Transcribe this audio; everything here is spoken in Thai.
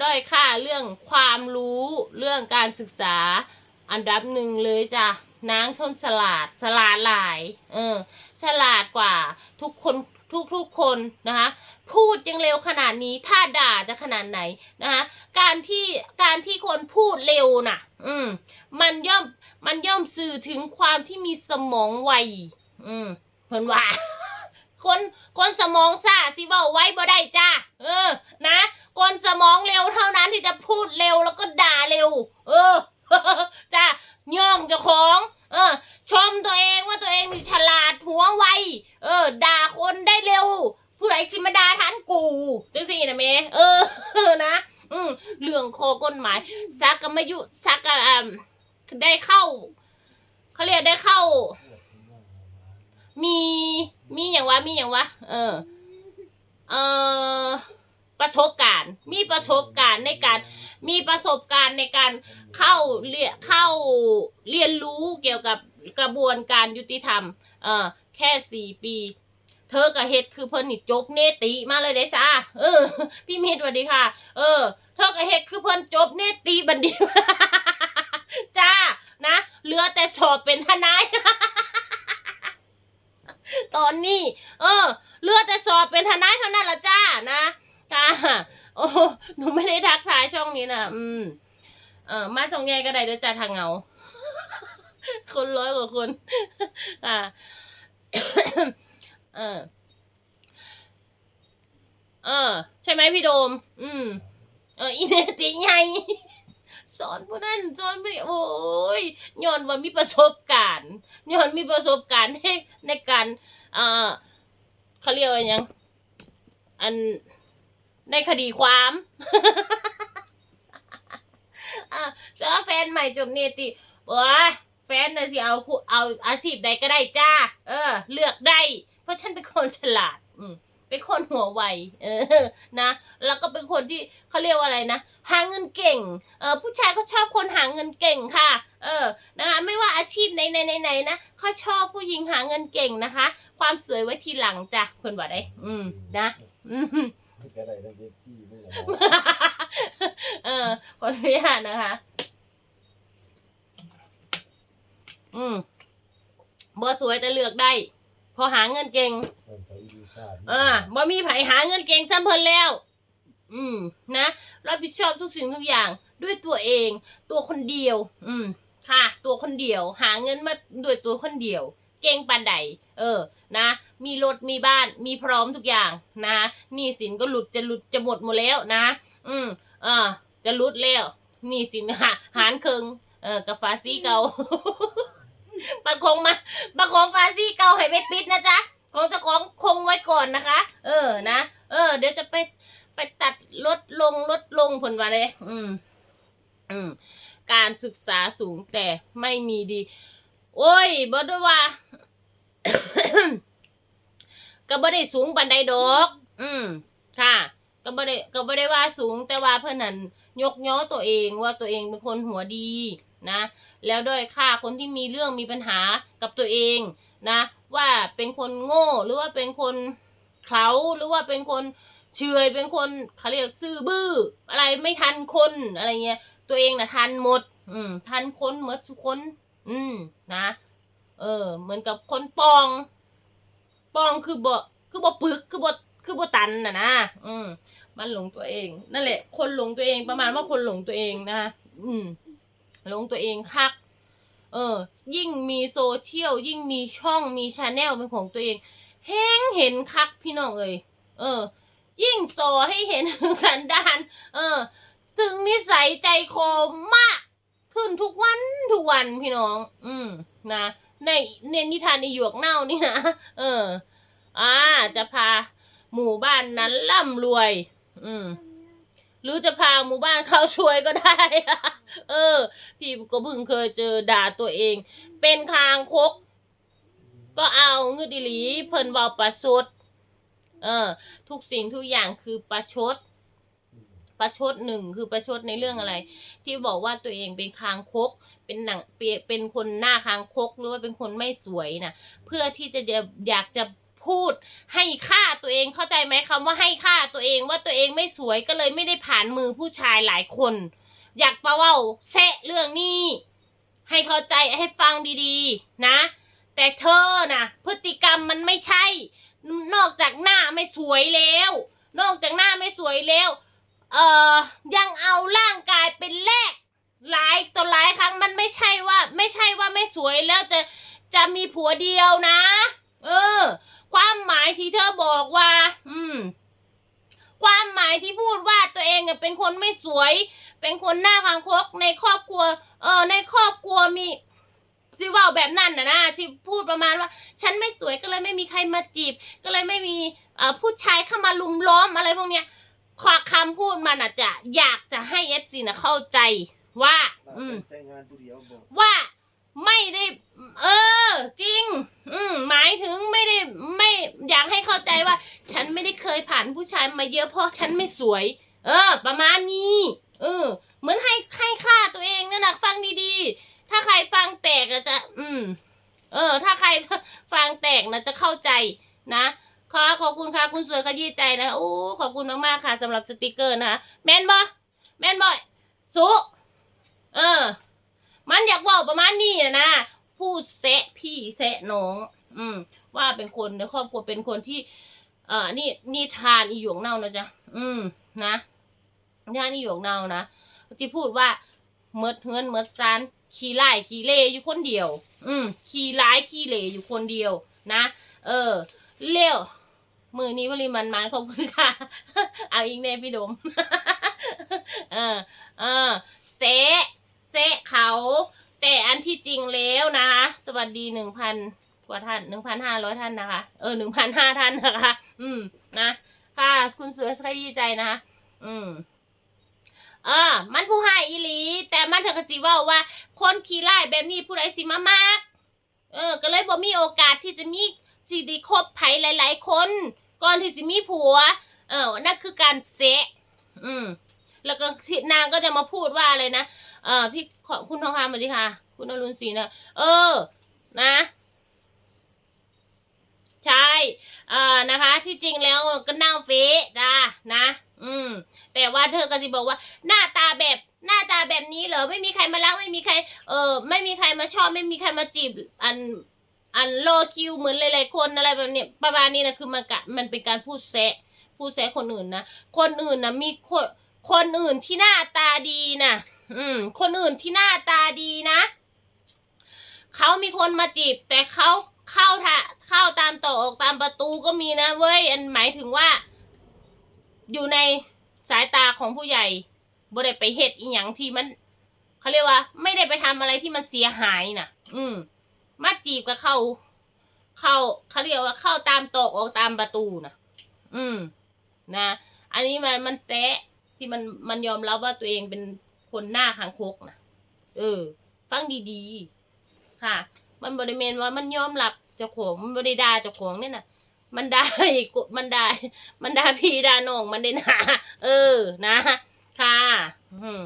ด้อยค่าเรื่องความรู้เรื่องการศึกษาอันดับหนึ่งเลยจ้ะนางชนฉลาดฉลาดหลาย เออ ฉลาดกว่าทุกคนทุกทุกคนนะคะ พูดยังเร็วขนาดนี้ถ้าด่าจะขนาดไหนนะคะการที่การที่คนพูดเร็วน่ะ อืม มันย่อมมันย่อมสื่อถึงความที่มีสมองไวอืมเพิ่นว่า คนคนสมองซ่าสิเว้าไว้บ่ได้จ้าเออ นะคนสมองเร็วเท่านั้นที่จะพูดเร็วแล้วก็ด่าเร็ว เออจ้าย่องเจ้าของ เออ ชมตัวเองว่าตัวเองนี่ฉลาดหัวไวเออ ด่าคนได้เร็ว ผู้ใดสิมาด่าทันกูจังสินะเมเออนะอืมเรื่องคอกฎหมายซักกมายุซักกะอ่าได้เข้าเขาเรียกได้เข้า มีมีอย่างวะมีอย่างวะเออเออประสบการณ์ มีประสบการณ์ในการ มีประสบการณ์ในการเข้าเรียเข้าเรียนรู้เกี่ยวกับกระบวนการยุติธรรม เออแค่สี่ปี เธอกับเฮ็ดคือเพิ่นนี่จบเนติมาเลยได้จ้าเออ พี่มิตรสวัสดีค่ะ เออ เธอกับเฮ็ดคือเพิ่นจบเนติบัณฑิตจ้านะเหลือแต่สอบเป็นทนาย ตอนนี้ เออเลือแต่สอบเป็นทนายเท่านั้นละจ้านะค่ะโอ้หนูไม่ได้ทักทายช่องนี้นะอืมเออมาช่องใหญ่ก็ได้เด้วยจ้าทางเงา คนร้อยกว่าคนอ่าเออ เออ ใช่ไหมพี่โดม อืม เอออีเนติใหญ่ อนผู้นั้นสอนผู้นี้โอ้ยย้อนว่ามีประสบการณ์ย้อนมีประสบการณ์ในในการเอ่อเขาเรียกว่าหยังอันในคดีความอะแล้วแฟนใหม่จบเนติบอกว่าแฟนน่ะสิเอาเอาอาชีพใดก็ได้จ้า เออ เลือกได้ เพราะฉันเป็นคนฉลาด อืม เป็นคนหัวไวเออนะ แล้วก็เป็นคนที่เขาเรียกว่าอะไรนะ หาเงินเก่ง เออผู้ชายเขาชอบคนหาเงินเก่งค่ะ เออนะคะไม่ว่าอาชีพไหนไหนไหนไหนนะเขาชอบผู้หญิงหาเงินเก่งนะคะ ความสวยไว้ทีหลังจ้ะเพื่อนบอกได้ อืมนะอืมก็ได้ทั้งเอฟซีนี่หละเออขออนุญาตนะคะ อืมบ่สวยแต่เลือกได้ พอหาเงินเก่ง เออบ่มีไผหาเงินเก่งซ้ำเพิ่นแล้ว อืม นะรับผิดชอบทุกสิ่งทุกอย่าง ด้วยตัวเอง ตัวคนเดียว อืม ค่ะ ตัวคนเดียว หาเงินมาด้วยตัวคนเดียว เก่งปานใด เออ นะ มีรถมีบ้าน มีพร้อมทุกอย่าง นะหนี้สินก็หลุดจะหลุดจะหมดหมดแล้วนะ อืมอ่าจะหลุดแล้วหนี้สินหาหารเคิงเออกับฟาซี่เก่าบัตรคงมาบัตรของฟาซี่เก่าให้ไปปิดนะจ๊ะ ของเจ้าของคงไว้ก่อนนะคะ เออนะ เออ เดี๋ยวจะไปไปตัดลดลงลดลงผลว่าเลย อืม อืม การศึกษาสูงแต่ไม่มีดี โอ้ยบอด้วยว่าก็บ่ได้สูงปันใดดอก อืม ค่ะ ก็บ่ได้ก็บ่ได้ว่าสูงแต่ว่าเพื่อนนั้นยกย่อตัวเองว่าตัวเองเป็นคนหัวดีนะ แล้วด้วยค่าคนที่มีเรื่องมีปัญหากับตัวเอง นะ ว่าเป็นคนโง่หรือว่าเป็นคนเขาหรือว่าเป็นคนเฉยเป็นคนเขาเรียกซื่อบื้อ อะไรไม่ทันคนอะไรเงี้ยตัวเองน่ะทันหมด อืม ทันคนเหมดทุคน อืมนะ เออ เหมือนกับคนปอง ปองคือบ่คือบ่ปึกคือบ่คือบ่ตันน่ะนะอืม มันหลงตัวเอง นั่นแหละ คนหลงตัวเองประมาณว่าคนหลงตัวเองนะคะอืมหลงตัวเองคัก เออ ยิ่งมีโซเชียลยิ่งมีช่องมีชาแนลเป็นของตัวเองแห้งเห็นคักพี่น้องเอ้ยเออ ยิ่งโซให้เห็นสันดาน เออ ถึงนิสัยใจคอมาก ขึ้นทุกวันทุกวันพี่น้อง อืมนะในในนิทานในหยวกเน่านี่นะเออ อ่า จะพาหมู่บ้านนั้นร่ำรวย อืมหรือจะพาหมู่บ้านเขาช่วยก็ได้ เออ พี่ก็เพิ่งเคยเจอด่าตัวเอง เป็นคางคก ก็เอาเงืดอีหลีเพิ่นเบาประชด เออ ทุกสิ่งทุกอย่างคือประชด ประชดหนึ่งคือประชดในเรื่องอะไร ที่บอกว่าตัวเองเป็นคางคก เป็นหนังเปียเป็นคนหน้าคางคกหรือว่าเป็นคนไม่สวยนะเพื่อที่จะอยากจะพูดให้ค่าตัวเองเข้าใจไหมคำว่าให้ค่าตัวเองว่าตัวเองไม่สวยก็เลยไม่ได้ผ่านมือผู้ชายหลายคน อยากประเว่าแซะเรื่องนี้ ให้เข้าใจให้ฟังดีๆ นะ แต่เธอนะพฤติกรรมมันไม่ใช่ นอกจากหน้าไม่สวยแล้ว นอกจากหน้าไม่สวยแล้ว เอ่อ ยังเอาร่างกายเป็นแลกหลายต่อหลายครั้งมันไม่ใช่ว่า ไม่ใช่ว่าไม่สวยแล้วจะจะมีผัวเดียวนะ เออ ความหมายที่เธอบอกว่า อืม ความหมายที่พูดว่าตัวเองอะเป็นคนไม่สวย เป็นคนหน้าคางคกในครอบครัว เออในครอบครัวมีที่ว่าแบบนั้นนะนะที่พูดประมาณว่า ฉันไม่สวยก็เลยไม่มีใครมาจีบ ก็เลยไม่มีเอ่อผู้ชายเข้ามาลุมล้อมอะไรพวกเนี้ยขอคำพูดมันอาจจะอยากจะให้เอฟซีนะเข้าใจว่า อืมใช้งานผู้เดียวบอกว่าไม่ได้ เออ จ ยผ่านผู้ชายมาเยอะเพราะฉันไม่สวย เออ ประมาณนี้ เออ เหมือนให้ให้ค่าตัวเองนั่นนะฟังดีๆ ถ้าใครฟังแตกจะ อืม เออ ถ้าใครฟังแตกนะจะเข้าใจนะขอขอบคุณค่ะคุณสวยขยี้ใจนะโอ้ขอบคุณมากๆค่ะสำหรับสติกเกอร์นะคะแมนบอแมนบอยสุเออ มันอยากเว่าประมาณนี้นะพูดแซะพี่แซะน้อง อืม ว่าเป็นคนในครอบครัวเป็นคนที่ เออนี่นี่ทานอีหยวกเน่านะจ๊ะอืมนะทานอีหยวกเน่านะที่พูดว่าเมดเฮือนเมดซานขี้ไล่ขี้เล่อยู่คนเดียว อืมขี้ร้ายขี้เล่อยู่คนเดียว นะ เออเลี้ยวมือนี้พลิมันมันขอบคุณค่ะ เอาอีกแน่พี่ดม เออเออเซะเซะเขา แต่อันที่จริงแล้วนะคะ สวัสดีหนึ่งพัน กว่าท่านหนึ่งพันห้าร้อยท่านนะคะ เออหนึ่งพันห้าท่านนะคะ อืมนะค่ะคุณเสือสกายดีใจนะคะอืมเออ มันผู้ให้อีหลี แต่มันเถอะกสิว่าว่า คนขี้ไล่แบบนี้ผู้ใดสิมามากเออ ก็เลยบ่มีโอกาสที่จะมีสิดีคบไผหลาย ๆ คน ก่อนที่สิมีผัว เออนั่นคือการเซะอืม แล้วก็นางก็จะมาพูดว่าอะไรนะ เออพี่ขอคุณทองคำสวัสดีค่ะ คุณอรุณศรีนะ เออ นะ ใช่เอ่อนะคะ ที่จริงแล้วก็เน่าเฟะจ้านะ อืม แต่ว่าเธอก็จะบอกว่า หน้าตาแบบหน้าตาแบบนี้เหรอไม่มีใครมารักไม่มีใคร เออไม่มีใครมาชอบไม่มีใครมาจีบอันอันโลคิวเหมือนหลายๆคนอะไรแบบเนี้ยประมาณนี้นะคือมันกะมันเป็นการพูดแซะพูดแซะคนอื่นนะคนอื่นนะมีคนคนอื่นที่หน้าตาดีนะอืม คนอื่นที่หน้าตาดีนะเขามีคนมาจีบแต่เขา เข้าทะเข้าตามต่อออกตามประตูก็มีนะเว้ย อันหมายถึงว่า อยู่ในสายตาของผู้ใหญ่บ่ได้ไปเฮ็ดอีหยังที่มันเขาเรียกว่า ไม่ได้ไปทำอะไรที่มันเสียหายน่ะ อืมมาจีบกับเข้า เข้าเขาเรียกว่าเข้าตามตอกออกตามประตูนะอืม นะ อันนี้มันมันแซะที่มันมันยอมรับว่าตัวเองเป็นคนหน้าคางคกนะเออ ฟังดีๆ ค่ะ มันบริเวณว่ามันยอมรับ จ้าของมันบริดาเจ้าของเนี่ยนะมันได้กดมันได้ มันด่าพี่ดาน้องมันได้นะเออนะ ค่ะ อืม